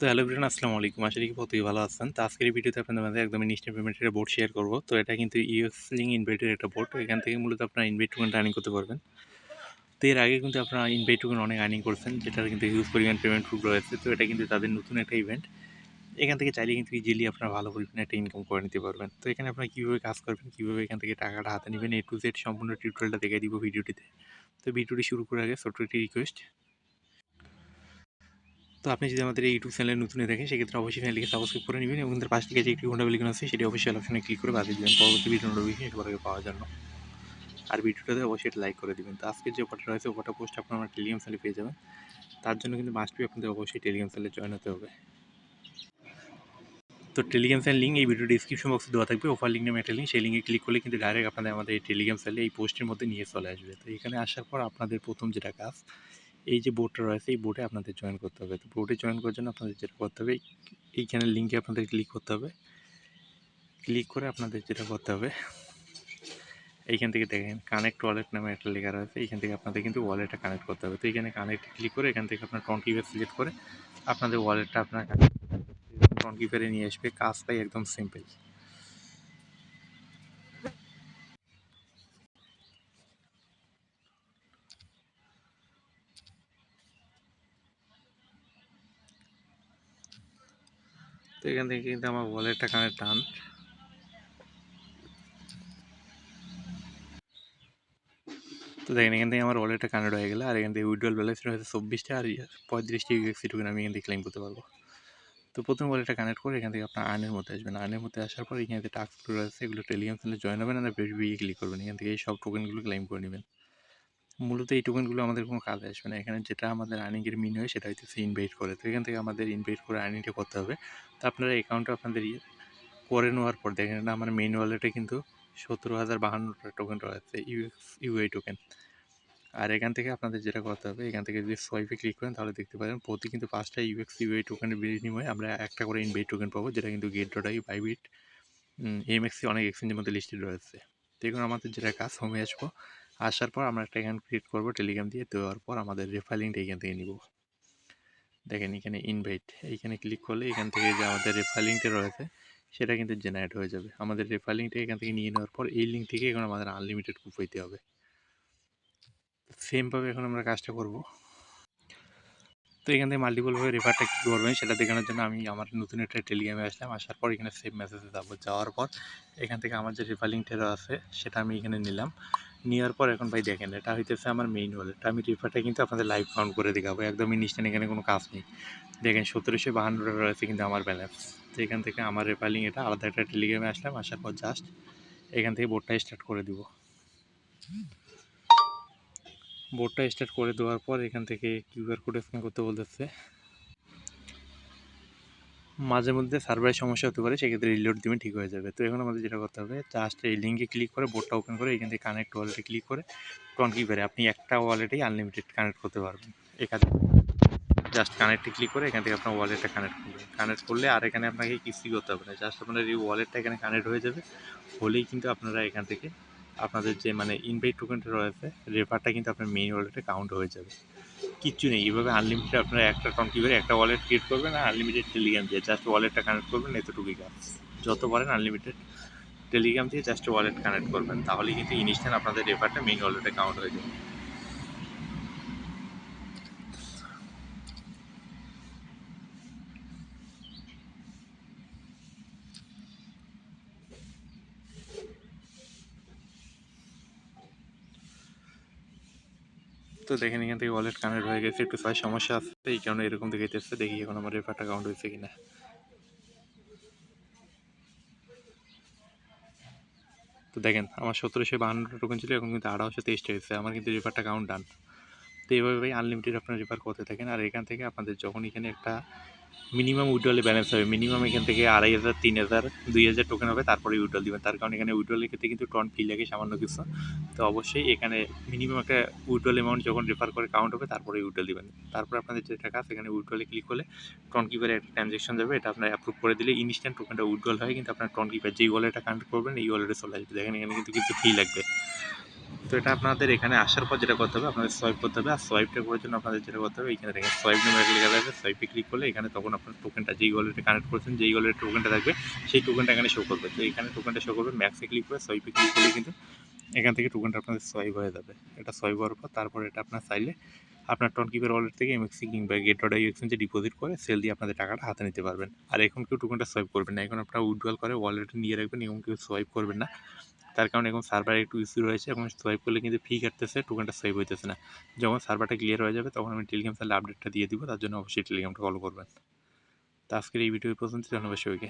তো hello Brian আসসালামু আলাইকুম। আশা করি কতই ভালো আছেন। তো আজকের ভিডিওতে আপনাদের মাঝে একদম ইনস্ট্যান্ট পেমেন্টের বোর্ড শেয়ার করব। তো এটা কিন্তু ইউএস লিঙ্ক ইনভাইটের একটা বোর্ড এখান থেকে মূলত আপনারা ইনভাইট টোকেন আর্নিং করতে পারবেন। তো এর আগে কিন্তু আপনারা ইনভাইট টোকেন অনেক আর্নিং করছেন, যেটার কিন্তু হিউজ পরিমাণ পেমেন্ট প্রুফ রয়েছে। তো এটা কিন্তু তাদের নতুন একটা ইভেন্ট এখান থেকে চাইলে কিন্তু ইজিলি আপনারা ভালো পরিমাণে একটা ইনকাম করে নিতে পারবেন। তো এখানে আপনারা কীভাবে কাজ করবেন, কীভাবে এখান থেকে টাকাটা হাতে নেবেন এ টু জেড সম্পূর্ণ টিউটোরিয়ালটা দেখে দিব ভিডিওটিতে। তো ভিডিওটি শুরু করার আগে ছোট্ট একটি রিকোয়েস্ট তো আপনি যদি আমাদের এই ইউটিউব চ্যানেলে নতুন থাকেন, সেক্ষেত্রে অবশ্যই চ্যানেলকে সাবস্ক্রাইব করে নেবেন এবং তার পাশ থেকে যে একটি ঘণ্টা বেলিকন আছে, সেটি অবশ্যই অপশনে ক্লিক করে বাজিয়ে দেবেন। পরবর্তী ভিডিও নোটিফিকেশন সবার আগে পাওয়ার জন্য। আর ভিডিওটাতে অবশ্যই লাইক করে দেবেন। তো আজকের যে অফারটা রয়েছে ওটা পোস্ট আপনার আমার টেলিগ্রাম চ্যানেলে পেয়ে যাবেন। তার জন্য কিন্তু মাস্ট বি আপনাদের অবশ্যই টেলিগ্রাম চ্যানেলে জয়েন হতে হবে। তো টেলিগ্রাম চ্যানেল লিঙ্ক এই ভিডিও ডিসক্রিপশন বক্সে দেওয়া থাকবে। অফার লিঙ্ক নামে একটা লিঙ্ক সেই লিঙ্কে ক্লিক করলে কিন্তু ডাইরেক্ট আপনাদের আমাদের এই টেলিগ্রাম চ্যানেলে এই পোস্টের মধ্যে নিয়ে চলে আসবে। তো এখানে আসার পর আপনাদের প্রথম যেটা কাজ এই যে বোর্ডটা রয়েছে, এই বোর্ডে আপনাদের জয়েন করতে হবে। তো বোর্ডে জয়েন করার জন্য আপনাদের যেটা করতে হবে, এইখানে লিঙ্কে আপনাদের ক্লিক করতে হবে। ক্লিক করে আপনাদের যেটা করতে হবে, এইখান থেকে দেখেন কানেক্ট ওয়ালেট নামে একটা লেখা রয়েছে, এইখান থেকে আপনাদের কিন্তু ওয়ালেটটা কানেক্ট করতে হবে। তো এখানে কানেক্ট ক্লিক করে এখান থেকে আপনার টন কিপার সিলেক্ট করে আপনাদের ওয়ালেটটা আপনার টন কিপারে নিয়ে আসবে। কাজটাই একদম সিম্পল তো এখান থেকে কিন্তু আমার ওয়ালেটটা কানে টান তো দেখেন, এখান থেকে আমার ওয়ালেটটা কানেক্ট হয়ে গেলে, আর এখান থেকে উইড্রল ব্যালেন্স রয়েছে চব্বিশটা আর পঁয়ত্রিশটি ইউএক্সি আমি এখান থেকে ক্লেম করতে পারব। তো প্রথম ওয়ালেটটা কানেক্ট করে এখান থেকে আপনার আর্নের মধ্যে আসবেন। আর্নের মধ্যে আসার পর এখান থেকে টাস্কগুলো রয়েছে এগুলো টেলিগ্রাম চ্যানেলে জয়েন হবেন আর বেরিয়ে ক্লিক করবেন। এখান থেকে এই সব টোকেনগুলো ক্লেম করে নেবেন। মূলত এই টোকেনগুলো আমাদের কোনো কাজে আসবে না। এখানে যেটা আমাদের আর্নিংয়ের মিন হয়, সেটা হচ্ছে ইনভাইট করে। তো এখান থেকে আমাদের ইনভাইট করে আর্নিংটা করতে হবে। তো আপনারা অ্যাকাউন্টটা আপনাদের ইয়ে করে নেওয়ার পর দেখেন না, আমার মেইন ওয়ালেটে কিন্তু সতেরো হাজার বাহান্নটা টোকেন রয়েছে ইউএক্স ইউআই টোকেন আর এখান থেকে আপনাদের যেটা করতে হবে, এখান থেকে যদি সোয়াইপে ক্লিক করেন, তাহলে দেখতে পারেন প্রতি কিন্তু পাঁচটা ইউএক্স ইউআই টোকেনের বিনিময়ে আমরা একটা করে ইনভাইট টোকেন পাবো, যেটা কিন্তু গেট ডট বাইবিট এমএক্সি অনেক এক্সচেঞ্জের মধ্যে লিস্টেড রয়েছে। তো এগুলো আমাদের যেটা কাজ হোমে আসব, আসার পর আমরা একটা অ্যাকাউন্ট ক্রিয়েট করব টেলিগ্রাম দিয়ে দেওয়ার পর আমাদের রেফারিংটা এখান থেকে নিব। দেখেন এখানে ইনভাইট এইখানে ক্লিক করলে এখান থেকে যে আমাদের রেফারিংটা রয়েছে, সেটা কিন্তু জেনারেট হয়ে যাবে। আমাদের রেফারিংটা এখান থেকে নিয়ে নেওয়ার পর এই লিঙ্ক থেকে এখন আমাদের আনলিমিটেড কুপ হইতে হবে। সেমভাবে এখন আমরা কাজটা করব। তো এখান থেকে মাল্টিপলভাবে রেফারটা কী করবেন সেটা দেখানোর জন্য আমি আমার নতুন একটা টেলিগ্রামে আসলাম। আসার পর এখানে সেভ মেসেজে যাব। যাওয়ার পর এখান থেকে আমার যে রেফারিংটা আছে সেটা আমি এখানে নিলাম। নেওয়ার পর এখন ভাই দেখেন, এটা হইতেছে আমার মেইন ওয়ালেট আমি রেফারটা কিন্তু আপনাদের লাইভ কাউন্ট করে দেখাবো। একদমই ইনস্ট্যান্ট এখানে কোনো কাজ নেই। দেখেন সতেরোশো বাহান্ন রয়েছে কিন্তু আমার ব্যালেন্স তো এখান থেকে আমার রেফারিং এটা আলাদা একটা টেলিগ্রামে আসলাম। আসার পর জাস্ট এখান থেকে বোর্ডটা স্টার্ট করে দিব। বোর্ডটা স্টার্ট করে দেওয়ার পর এখান থেকে কিউআর কোড স্ক্যান করতে বলতেছে। মাঝে মধ্যে সার্ভারের সমস্যা হতে পারে, সেক্ষেত্রে রিলোড দিবেন ঠিক হয়ে যাবে। তো এখন আমাদের যেটা করতে হবে জাস্ট এই লিঙ্কে ক্লিক করে বোর্ডটা ওপেন করে এখান থেকে কানেক্ট ওয়ালেটে ক্লিক করে টন কিপারে আপনি একটা ওয়ালেটেই আনলিমিটেড কানেক্ট করতে পারবেন। এখানে জাস্ট কানেক্টে ক্লিক করে এখান থেকে আপনার ওয়ালেটটা কানেক্ট করবেন। কানেক্ট করলে আর এখানে আপনাকে কিছুই করতে হবে না জাস্ট আপনার এই ওয়ালেটটা এখানে কানেক্ট হয়ে যাবে। হলেই কিন্তু আপনারা এখান থেকে আপনাদের যে মানে ইনভাইট টোকেনটা রয়েছে রেফারটা কিন্তু আপনার মেইন ওয়ালেটে কাউন্ট হয়ে যাবে। কিচ্ছু নেই, এইভাবে আনলিমিটেড আপনার একটা টন কীভাবে একটা ওয়ালেট ক্রিয়েট করবেন আর আনলিমিটেড টেলিগ্রাম দিয়ে জাস্ট ওয়ালেটটা কানেক্ট করবেন, এতটুকুই কাজ যত পারেন আনলিমিটেড টেলিগ্রাম দিয়ে জাস্ট ওয়ালেট কানেক্ট করবেন, তাহলেই কিন্তু ইনস্ট্যান্ট আপনাদের রেফারটা মেইন ওয়ালেটে কাউন্ট হয়ে যাবে। তো দেখেন এখান থেকে ওয়ালেট কানেক্ট হয়ে গেছে, একটু সাইজ সমস্যা আছে এই কারণে এরকম দেখাইতেছে দেখি এখন আমার রেফার অ্যাকাউন্ট হয়েছে কিনা। তো দেখেন, আমার সতেরোশো বাহান্নটা টোকেন ছিল, এখন কিন্তু আঠারোশো তেইশটা হয়েছে, আমার কিন্তু রেফারটা কাউন্ট ডান তো এইভাবে আনলিমিটেড আপনার রেফার করতে থাকেন, আর এখান থেকে আপনাদের যখন এখানে একটা মিনিমাম উইড্রলে ব্যালেন্স হবে। মিনিমাম এখান থেকে আড়াই হাজার, তিন হাজার, দুই হাজার টোকেন হবে, তারপরে উইড্রল দিবেন। তার কারণ এখানে উইড্রলের ক্ষেত্রে কিন্তু টন ফি লাগে সামান্য কিছু। তো অবশ্যই এখানে মিনিমাম একটা উইড্রল অ্যামাউন্ট যখন রেফার করে কাউন্ট হবে, তারপরে উইড্রল দেবেন। তারপরে আপনাদের যে টাকা সেখানে উইড্রলে ক্লিক করলে টন কিপারে একটা ট্রানজ্যাকশন যাবে। এটা আপনার অ্যাপ্রুভ করে দিলে ইনস্ট্যান্ট টোকেনটা উইড্রল হয়, কিন্তু আপনার টন কিপার যেই ওয়ালেটটা কানেক্ট করবেন, এই ওয়ালেটে চলে আসবে। দেখেন এখানে কিন্তু কিছু ফি লাগবে। তো এটা আপনাদের এখানে আসার পর যেটা করতে হবে, আপনাদের সোয়াইপ করতে হবে। আর সোয়াইপটা করার জন্য আপনাদের যেটা করতে হবে, এখানে দেখেন সোয়াইপ নামে একটা লেখা থাকবে সোয়াইপে ক্লিক করলে এখানে তখন আপনার টোকেনটা যেই ওয়ালেটে কানেক্ট করছেন, যেই ওয়ালেটের টোকেনটা থাকবে, সেই টোকেনটা এখানে শো করবে। তো এখানে টোকেনটা শো করবে ম্যাক্সে ক্লিক করে সোয়াইপে ক্লিক করলে কিন্তু এখান থেকে টোকেনটা আপনাদের সোয়াইপ হয়ে যাবে। এটা সোয়াইপ হওয়ার পর তারপর এটা আপনার চাইলে আপনার টনকিপের ওয়ালেট থেকে এমএক্সি কিংবা গেট ডট এক্সচেঞ্জে ডিপোজিট করে সেল দিয়ে আপনাদের টাকাটা হাতে নিতে পারবেন। আর এখন কেউ টোকেনটা সোয়াইপ করবেন না। এখন আপনারা উইথড্রল করে ওয়ালেটে নিয়ে রাখবেন এবং কেউ সোয়াইপ করবেন না। তার কারণে এখন সার্ভার একটু ইস্যু রয়েছে এখন সোয়াইপ করলে কিন্তু ফি কাটতেছে টোকেনটা সোয়াইপ হইতেছে না। যখন সার্ভারটা ক্লিয়ার হয়ে যাবে, তখন আমি টেলিগ্রাম তাহলে আপডেটটা দিয়ে দিব, তার জন্য অবশ্যই টেলিগ্রামটা ফলো করবেন। তো আজকের এই ভিডিও পর্যন্ত ধন্যবাদ সবাইকে।